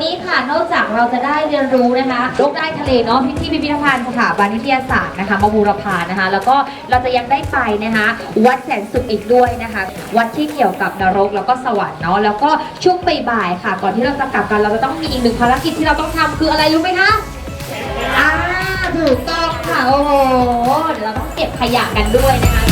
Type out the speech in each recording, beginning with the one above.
ันนี้ค่ะนอกจากเราจะได้เรียนรู้นะคะโลกได้ทะเลเนาะที่ที่พิพิธภัณฑ์สถาบันวิทยาศาสตร์นะคะมาบูรพานะคะ แล้วก็เราจะยังได้ไปนะคะ วัดแสนสุขอีกด้วยนะคะ วัดที่เกี่ยวกับนรกแล้วก็สวรรค์เนาะแล้วก็ช่วงบ่ายๆค่ะ ก่อนที่เราจะกลับกันเราจะต้องมีอีกหนึ่งภารกิจที่เราต้องทำคืออะไรรู้ไหมคะอ่าถูกต้องค่ะโอ้โหเดี๋ยวเราต้องเก็บขยะกันด้วยนะคะ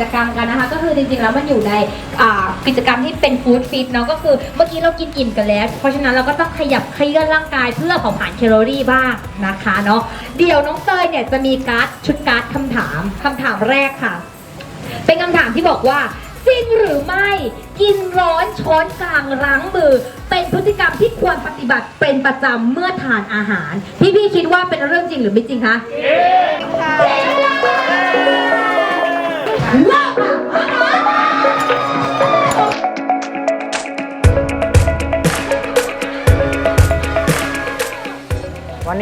จกรรมกันนะคะ ก็คือจริงๆแล้วมันอยู่ในอ่ากิจกรรมที่เป็นฟู้ดฟิตเนาะก็คือเมื่อกี้เรากินอิ่มกันแล้ว เพราะฉะนั้นเราก็ต้องขยับเขยื่อนร่างกายเพื่อเผาผลาญแคลอรี่บ้างนะคะเนาะเดี๋ยวน้องเตยเนี่ยจะมีการ์ดชุดการ์ดคำถามคำถามแรกค่ะ เป็นคำถามที่บอกว่าจริงหรือไม่กินร้อนช้อนกลางล้างมือ เป็นพฤติกรรมที่ควรปฏิบัติเป็นประจำเมื่อทานอาหาร พี่พี่คิดว่าเป็นเรื่องจริงหรือไม่จริงคะเริ่มค่ะ วันน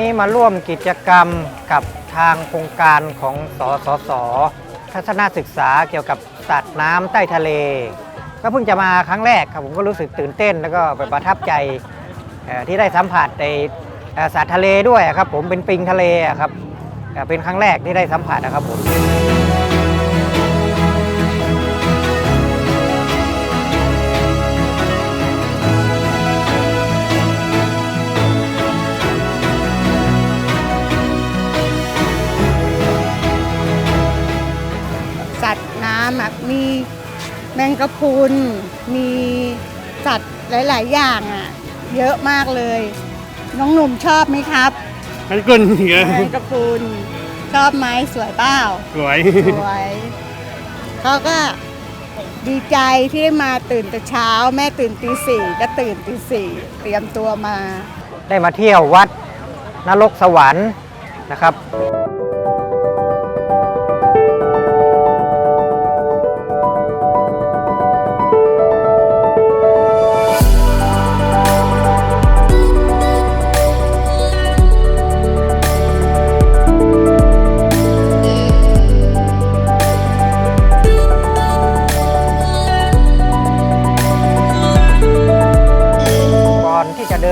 ี้มาร่วมกิจกรรมกับทางโครงการของสสส ทัศนศึกษาเกี่ยวกับสัตว์น้ำใต้ทะเล ก็เพิ่งจะมาครั้งแรกครับผมก็รู้สึกตื่นเต้น แล้วก็ประทับใจที่ได้สัมผัสในสัตว์ทะเลด้วยครับผมเป็นปิงทะเลครับเป็นครั้งแรกที่ได้สัมผัสนะครับผม แมงกะพรุนมีสัตว์หลาย ๆ อย่างอะ เยอะมากเลย น้องหนุ่มชอบไหมครับมันกุนเยอะแมงกะพรุนชอบไหมสวยเปล่าสวย สวยเขาก็ดีใจที่ได้มาตื่นแต่เช้า แม่ตื่นตีสี่ก็ตื่นตีสี่เตรียมตัวมา ได้มาเที่ยววัดนรกสวรรค์นะครับ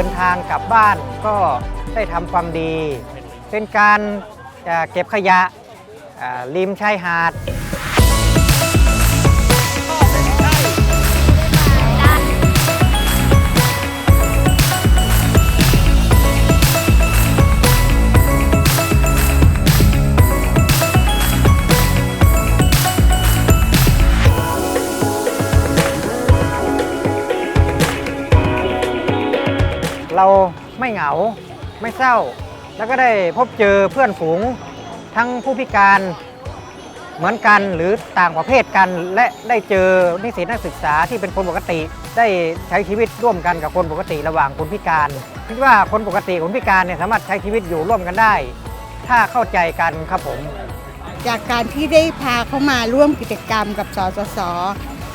นที่จะเดินทางกลับบ้านก็ได้ทำความดี เป็นการเก็บขยะริมชายหาด เราไม่เหงาไม่เศร้า แล้วก็ได้พบเจอเพื่อนฝูงทั้งผู้พิการเหมือนกันหรือต่างประเภทกัน และได้เจอนิสิตนักศึกษาที่เป็นคนปกติ ได้ใช้ชีวิตร่วมกันกับคนปกติระหว่างคนพิการคิดว่าคนปกติคนพิการเนี่ยสามารถใช้ชีวิตอยู่ร่วมกันได้ ถ้าเข้าใจกันครับผม จากการที่ได้พาเขามาร่วมกิจกรรมกับสสส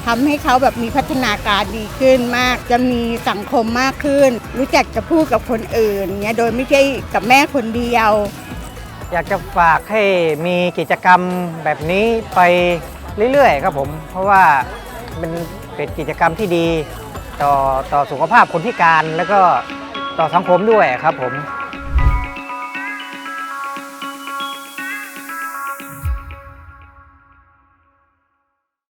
ทำให้เขาแบบมีพัฒนาการดีขึ้นมาก จะมีสังคมมากขึ้น รู้จักจะพูดกับคนอื่นเงี้ยโดยไม่ใช่กับแม่คนเดียว อยากจะฝากให้มีกิจกรรมแบบนี้ไปเรื่อยๆครับผม เพราะว่ามันเป็นกิจกรรมที่ดี ต่อต่อสุขภาพคนพิการแล้วก็ต่อสังคมด้วยครับผม